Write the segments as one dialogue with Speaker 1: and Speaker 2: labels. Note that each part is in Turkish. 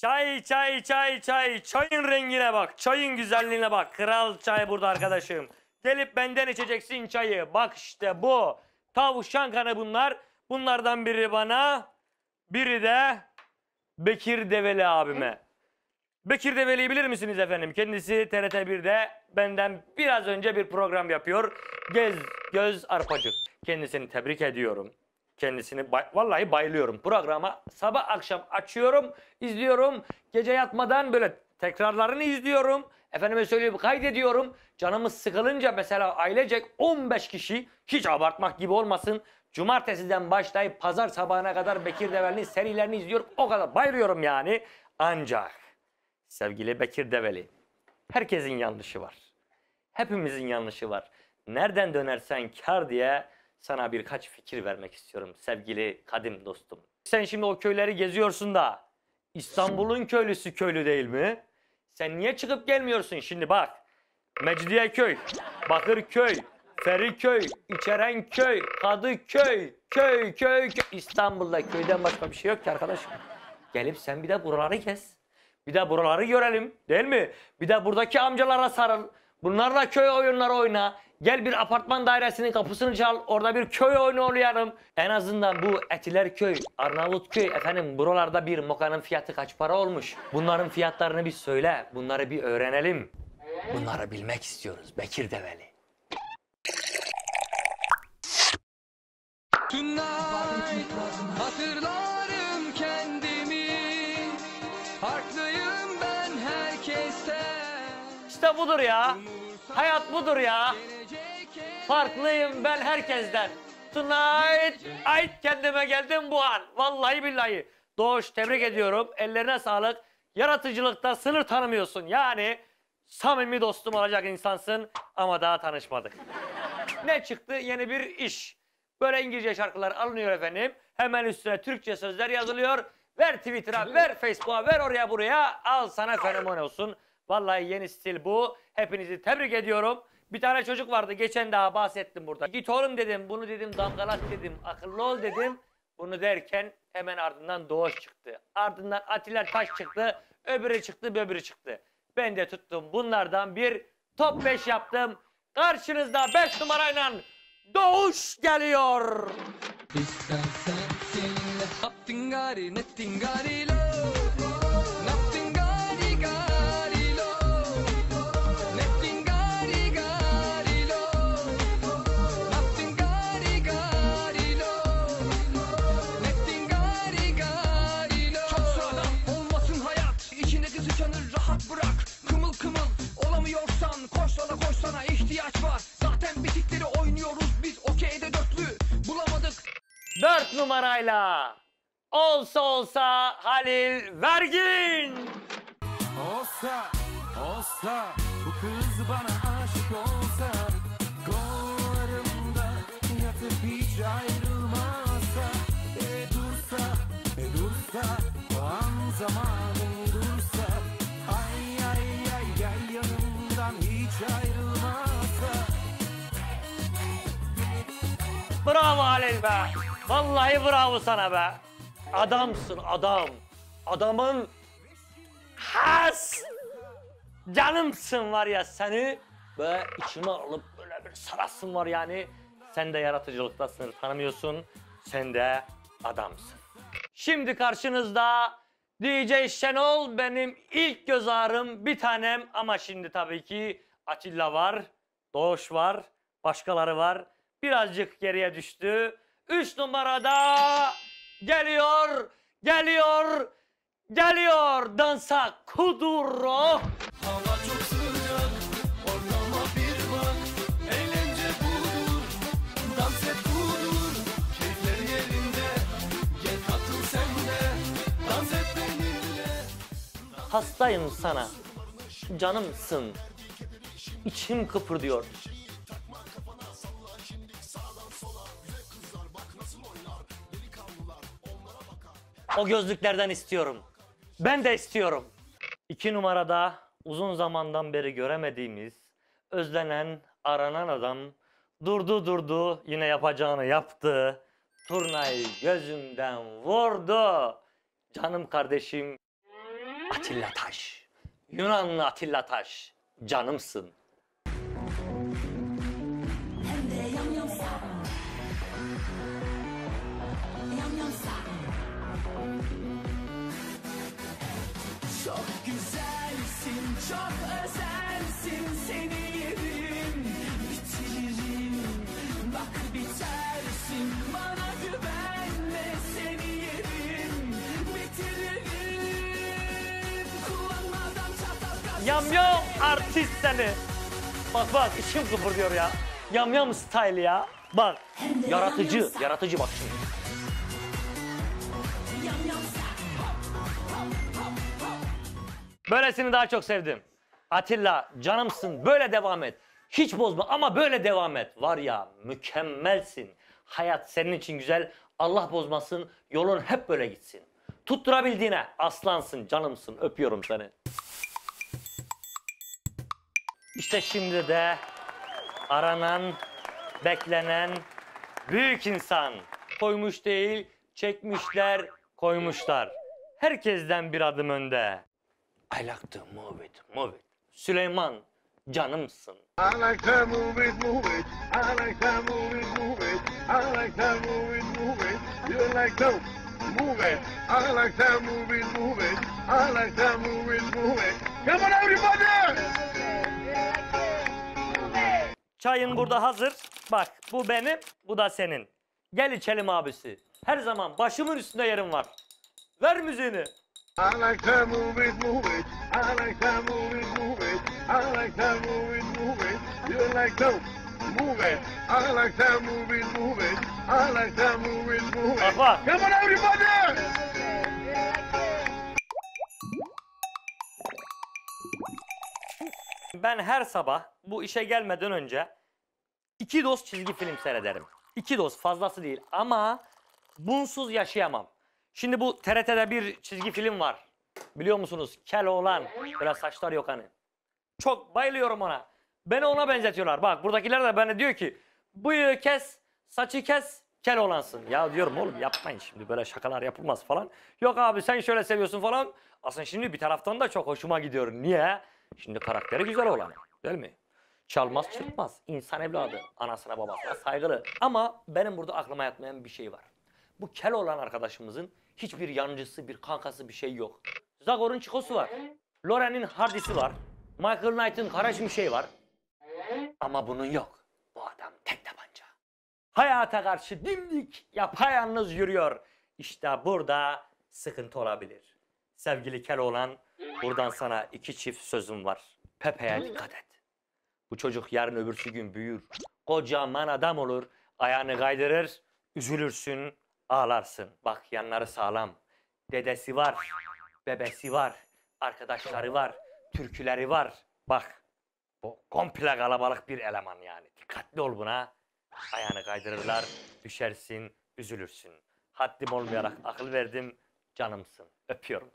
Speaker 1: Çay çay çay çay. Çayın rengine bak. Çayın güzelliğine bak. Kral çay burada arkadaşım. Gelip benden içeceksin çayı. Bak işte bu. Tavşan kanı bunlar. Bunlardan biri bana. Biri de Bekir Develi abime. Bekir Develi'yi bilir misiniz efendim? Kendisi TRT 1'de benden biraz önce bir program yapıyor. Gez Göz Arpacık. Kendisini tebrik ediyorum. Kendisini bay- vallahi bayılıyorum. Programa sabah akşam açıyorum, izliyorum. Gece yatmadan böyle tekrarlarını izliyorum. Efendime söyleyeyim kaydediyorum. Canımız sıkılınca mesela ailecek 15 kişi hiç abartmak gibi olmasın. Cumartesiden başlayıp pazar sabahına kadar Bekir Develi'nin serilerini izliyorum. O kadar bayılıyorum yani. Ancak sevgili Bekir Develi herkesin yanlışı var. Hepimizin yanlışı var. Nereden dönersen kar diye sana birkaç fikir vermek istiyorum sevgili kadim dostum. Sen şimdi o köyleri geziyorsun da İstanbul'un köylüsü köylü değil mi? Sen niye çıkıp gelmiyorsun şimdi bak. Mecidiyeköy, Bakırköy, Feriköy, İçerenköy, Kadıköy, köy, köy, köy. İstanbul'da köyden başka bir şey yok ki arkadaşım. Gelip sen bir de buraları gez. Bir de buraları görelim değil mi? Bir de buradaki amcalara sarıl. Bunlarla köy oyunları oyna. Gel bir apartman dairesinin kapısını çal. Orada bir köy oyunu oynayalım. En azından bu Etilerköy, Arnavutköy efendim buralarda bir mokanın fiyatı kaç para olmuş? Bunların fiyatlarını bir söyle. Bunları bir öğrenelim. Bunları bilmek istiyoruz Bekir Develi.
Speaker 2: Tonight hatırlarım kendimi Farklıyım ben herkesten
Speaker 1: İşte budur ya. Hayat budur ya. Farklıyım ben herkesten. Tonight, ay kendime geldim bu an. Vallahi billahi. Doğuş tebrik ediyorum. Ellerine sağlık. Yaratıcılıkta sınır tanımıyorsun. Yani samimi dostum olacak insansın ama daha tanışmadık. ne çıktı? Yeni bir iş. Böyle İngilizce şarkılar alınıyor efendim. Hemen üstüne Türkçe sözler yazılıyor. Ver Twitter'a, ver Facebook'a, ver oraya buraya. Al sana fenomen olsun. Vallahi yeni stil bu. Hepinizi tebrik ediyorum. Bir tane çocuk vardı geçen daha bahsettim burada. Git oğlum dedim, bunu dedim damgalat dedim, akıllı ol dedim. Bunu derken hemen ardından Doğuş çıktı. Ardından Atilla Taş çıktı, öbürü çıktı, böbürü çıktı. Ben de tuttum bunlardan bir top 5 yaptım. Karşınızda 5 numarayla Doğuş geliyor.
Speaker 2: İstersen seninle Nothing gari nothing gari
Speaker 1: numarayla olsa olsa Halil Vergin.
Speaker 3: Olsa, olsa bu kız bana aşık olsa Kollarımda yatıp hiç ayrılmazsa E dursa, e dursa o an zamanı dursa Ay ay ay gel yanımdan hiç ayrılmazsa
Speaker 1: Bravo Halil be. Vallahi bravo sana be. Adamsın adam. Adamın has. Canımsın var ya seni ve içime alıp böyle bir sarasın var yani. Sen de yaratıcılıktasın tanımıyorsun. Sen de adamsın. Şimdi karşınızda DJ Şenol benim ilk göz ağrım bir tanem ama şimdi tabii ki Atilla var, Doğuş var, başkaları var. Birazcık geriye düştü. Üç numarada geliyor, geliyor, geliyor dansa Kuduro.
Speaker 3: Hava çok sıcak, ortama bir bak Eğlence budur, dans et budur Keyifler yerinde, gel katıl sen de Dans et benimle
Speaker 1: Hastayım sana, canımsın. İçim kıpırdıyor. O gözlüklerden istiyorum. Ben de istiyorum. İki numarada uzun zamandan beri göremediğimiz, özlenen, aranan adam durdu durdu yine yapacağını yaptı. Turnayı gözümden vurdu. Canım kardeşim Atilla Taş. Yunanlı Atilla Taş. Canımsın.
Speaker 4: Yam yam
Speaker 1: artist seni. Bak bak içim kıpırdıyor ya. Yam yam style ya. Bak yaratıcı,
Speaker 4: yam
Speaker 1: yaratıcı bak şimdi.
Speaker 4: Yam yamsa
Speaker 1: Böylesini daha çok sevdim. Atilla canımsın böyle devam et. Hiç bozma ama böyle devam et. Var ya mükemmelsin. Hayat senin için güzel. Allah bozmasın. Yolun hep böyle gitsin. Tutturabildiğine aslansın, canımsın. Öpüyorum seni. İşte şimdi de aranan, beklenen büyük insan. Koymuş değil, çekmişler, koymuşlar. Herkesten bir adım önde. I like to move it, move it. Süleyman, canımsın.
Speaker 5: I like to move it, move it. I like to move it, move it. I like to move it, move it. You like to move it. I like to move it, move it. I like to move it, move it. Come on, everybody!
Speaker 1: Çayın burada hazır. Bak bu benim, bu da senin. Gel içelim abisi. Her zaman başımın üstünde yerim var. Ver müziğini.
Speaker 5: I like to move it, move it. I like to move it, move it. I like to move it, move it. You like to move it. I like to move it, move it. I like to move it, move it. Come on, everybody!
Speaker 1: Ben her sabah bu işe gelmeden önce iki doz çizgi film seyrederim. İki doz fazlası değil ama bunsuz yaşayamam. Şimdi bu TRT'de bir çizgi film var. Biliyor musunuz? Keloğlan. Böyle saçlar yok hani. Çok bayılıyorum ona. Beni ona benzetiyorlar. Bak buradakiler de bana diyor ki bıyığı kes, saçı kes, Keloğlansın. Ya diyorum oğlum yapmayın şimdi böyle şakalar yapılmaz falan. Yok abi sen şöyle seviyorsun falan. Aslında şimdi bir taraftan da çok hoşuma gidiyor. Niye? Şimdi karakteri güzel olan. Değil mi? Çalmaz çırpmaz. insan evladı. Anasına babasına saygılı. Ama benim burada aklıma yatmayan bir şey var. Bu kel olan arkadaşımızın hiçbir yancısı, bir kankası bir şey yok. Zagor'un çikosu var. Loren'in hardisi var. Michael Knight'ın kara şey var. Ama bunun yok. Bu adam tek tabanca. Hayata karşı dimdik yapayalnız yürüyor. İşte burada sıkıntı olabilir. Sevgili Keloğlan, buradan sana iki çift sözüm var. Pepe'ye dikkat et. Bu çocuk yarın öbürsü gün büyür. Kocaman adam olur. Ayağını kaydırır. Üzülürsün, ağlarsın. Bak yanları sağlam. Dedesi var, bebesi var, arkadaşları var, türküleri var. Bak bu komple kalabalık bir eleman yani. Dikkatli ol buna. Ayağını kaydırırlar, düşersin, üzülürsün. Haddim olmayarak akıl verdim, canımsın. Öpüyorum.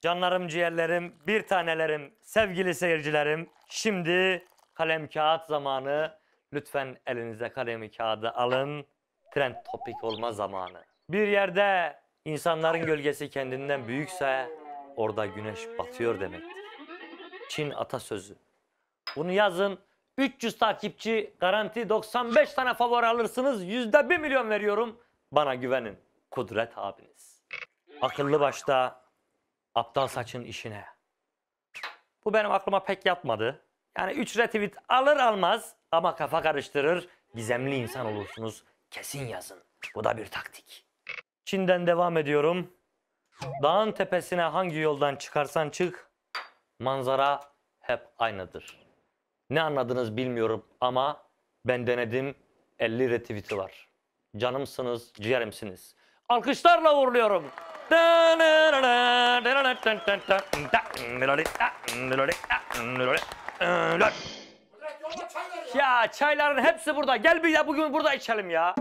Speaker 1: Canlarım, ciğerlerim, bir tanelerim, sevgili seyircilerim. Şimdi kalem kağıt zamanı. Lütfen elinize kalemi kağıdı alın. Trend topik olma zamanı. Bir yerde insanların gölgesi kendinden büyükse orada güneş batıyor demektir. Çin atasözü. Bunu yazın. 300 takipçi garanti 95 tane favori alırsınız. Yüzde 1 milyon veriyorum. Bana güvenin. Kudret abiniz. Akıllı başta aptal saçın işine. Bu benim aklıma pek yatmadı. Yani 3 retweet alır almaz ama kafa karıştırır. Gizemli insan olursunuz. Kesin yazın. Bu da bir taktik. Çin'den devam ediyorum. Dağın tepesine hangi yoldan çıkarsan çık, manzara hep aynıdır. Ne anladınız bilmiyorum ama ben denedim 50 retweet'i var. Canımsınız, ciğerimsiniz. Alkışlarla uğurluyorum. Ya çayların hepsi burada. Gel bir de bugün burada içelim ya.